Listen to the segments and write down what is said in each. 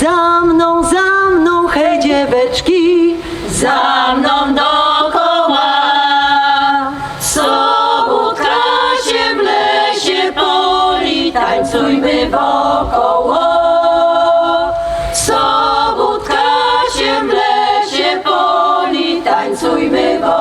Za mną, za mną, hej dzieweczki, Za mną dookoła Sobótka się w lesie poli. Tańcujmy wokoło. Sobótka się w lesie poli. Tańcujmy wokoło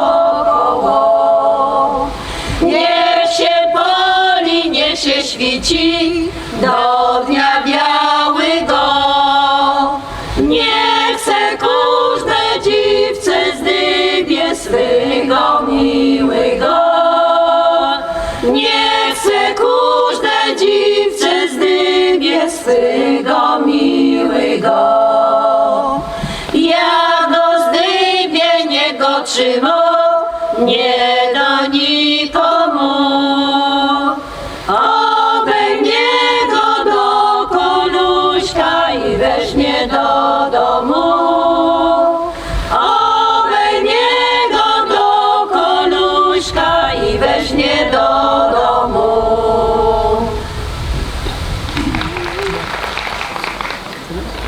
nie go trzymo, nie do nikomu. Obejmie go do koluśka i weźmie do domu. Obejmie go do koluśka i weźmie do domu.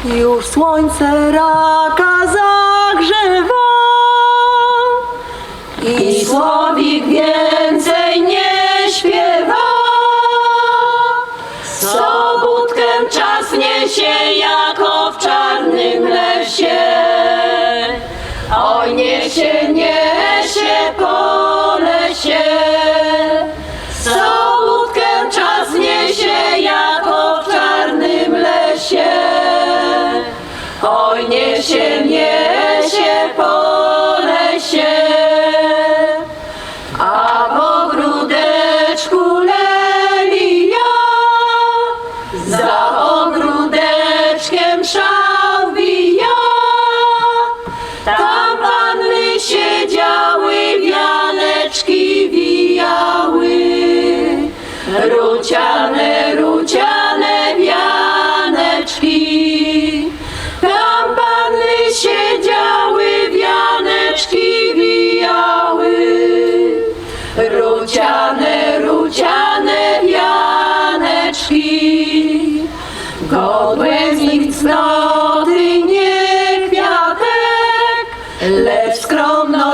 już słońce raka zagrzewa. I słowik więcej nie śpiewa. Sobótkę czas niesie jako w czarnym lesie. Oj, niech się niesie po lesie. Sobótkę czas niesie jako w czarnym lesie. Oj, niech się niesie po Ruciane, ruciane wianeczki. Tam panny siedziały, wianeczki wijały. Ruciane, ruciane wianeczki. Godłem z nich cnoty nie kwiatek, lecz skromność,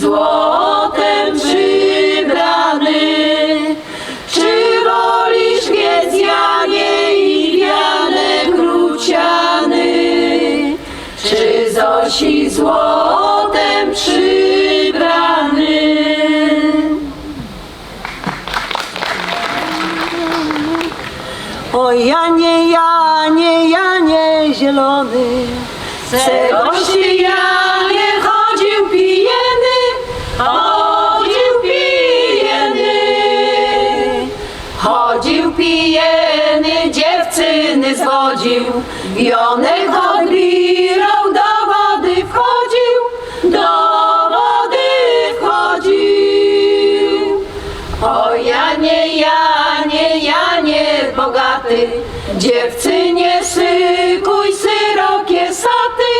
złotem przybrany? Czy wolisz więc Janie i wianek ruciany? Czy Zosi złotem przybrany? O Janie, Janie, Janie zielony, Cegoś ja nie dziewczyny zwodził, wionek odbirał, do wody wchodził, do wody wchodził. O Janie, Janie, Janie bogaty, dziewczynie szykuj syrokie saty,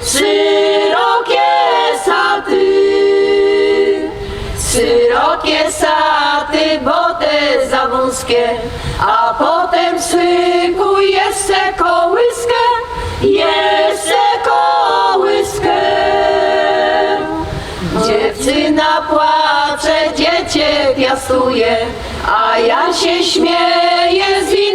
syrokie saty. Syrokie saty, a potem szykuj jeszcze kołyskę, jeszcze kołyskę. Dziewczyna płacze, dziecię piastuje, a ja się śmieję, z